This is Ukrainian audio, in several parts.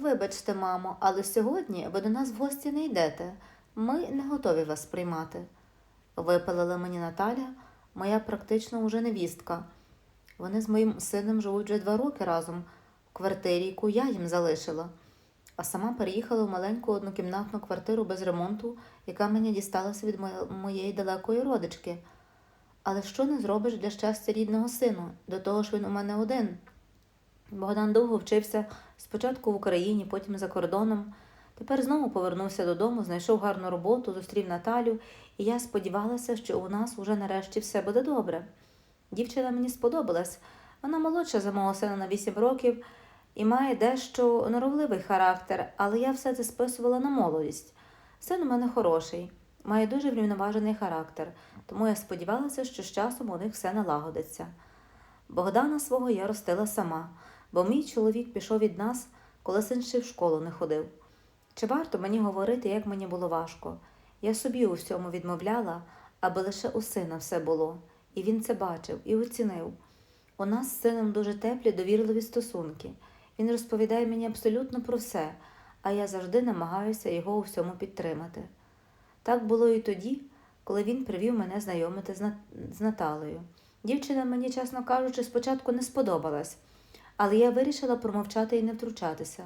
Вибачте, мамо, але сьогодні ви до нас в гості не йдете. Ми не готові вас приймати. Випалила мені Наталя, моя практично уже невістка. Вони з моїм сином живуть вже два роки разом в квартирі, яку я їм залишила, а сама переїхала в маленьку однокімнатну квартиру без ремонту, яка мені дісталася від моєї далекої родички. Але що не зробиш для щастя рідного сину? До того ж він у мене один. Богдан довго вчився спочатку в Україні, потім за кордоном. Тепер знову повернувся додому, знайшов гарну роботу, зустрів Наталю, і я сподівалася, що у нас уже нарешті все буде добре. Дівчина мені сподобалась. Вона молодша за мого сина на 8 років і має дещо норовливий характер, але я все це списувала на молодість. Син у мене хороший, має дуже врівноважений характер, тому я сподівалася, що з часом у них все налагодиться. Богдана свого я ростила сама, бо мій чоловік пішов від нас, коли син ще в школу не ходив. Чи варто мені говорити, як мені було важко? Я собі у всьому відмовляла, аби лише у сина все було, і він це бачив і оцінив. У нас з сином дуже теплі, довірливі стосунки. Він розповідає мені абсолютно про все, а я завжди намагаюся його у всьому підтримати. Так було і тоді, коли він привів мене знайомити з, Наталею. Дівчина мені, чесно кажучи, спочатку не сподобалась, але я вирішила промовчати і не втручатися.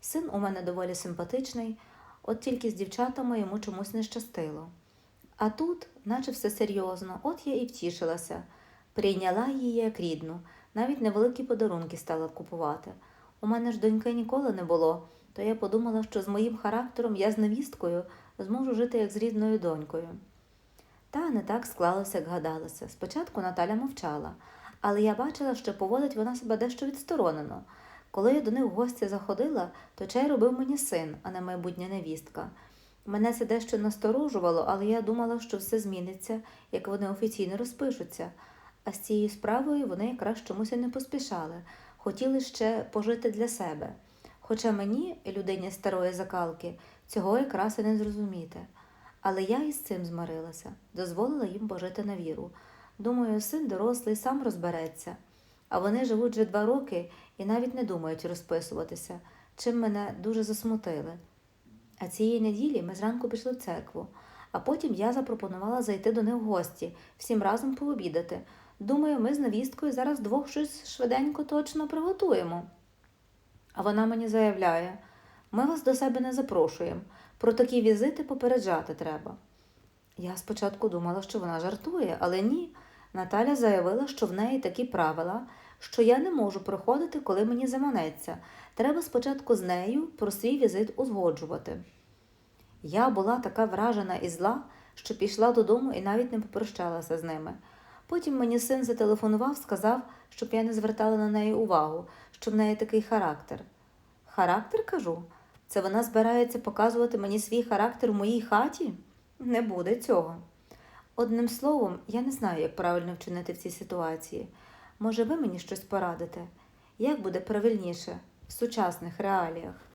Син у мене доволі симпатичний, от тільки з дівчатами йому чомусь не щастило. А тут, наче все серйозно, от я і втішилася. Прийняла її як рідну, навіть невеликі подарунки стала купувати. У мене ж доньки ніколи не було, то я подумала, що з моїм характером я з невісткою зможу жити як з рідною донькою. Та не так склалося, як гадалося. Спочатку Наталя мовчала, але я бачила, що поводить вона себе дещо відсторонено. Коли я до них в гості заходила, то чай робив мені син, а не майбутня невістка. Мене це дещо насторожувало, але я думала, що все зміниться, як вони офіційно розпишуться. А з цією справою вони якраз чомусь і не поспішали, хотіли ще пожити для себе. Хоча мені, людині старої закалки, цього якраз і не зрозуміти. Але я із цим змирилася, дозволила їм пожити на віру. Думаю, син дорослий сам розбереться. А вони живуть вже два роки і навіть не думають розписуватися, чим мене дуже засмутили. А цієї неділі ми зранку пішли в церкву, а потім я запропонувала зайти до них в гості, всім разом пообідати. Думаю, ми з невісткою зараз двох щось швиденько точно приготуємо. А вона мені заявляє: ми вас до себе не запрошуємо. Про такі візити попереджати треба. Я спочатку думала, що вона жартує, але ні. Наталя заявила, що в неї такі правила, що я не можу приходити, коли мені заманеться. Треба спочатку з нею про свій візит узгоджувати. Я була така вражена і зла, що пішла додому і навіть не попрощалася з ними. Потім мені син зателефонував, сказав, щоб я не звертала на неї увагу, що в неї такий характер. Характер, кажу, це вона збирається показувати мені свій характер в моїй хаті? Не буде цього. Одним словом, я не знаю, як правильно вчинити в цій ситуації. Може, ви мені щось порадите? Як буде правильніше в сучасних реаліях?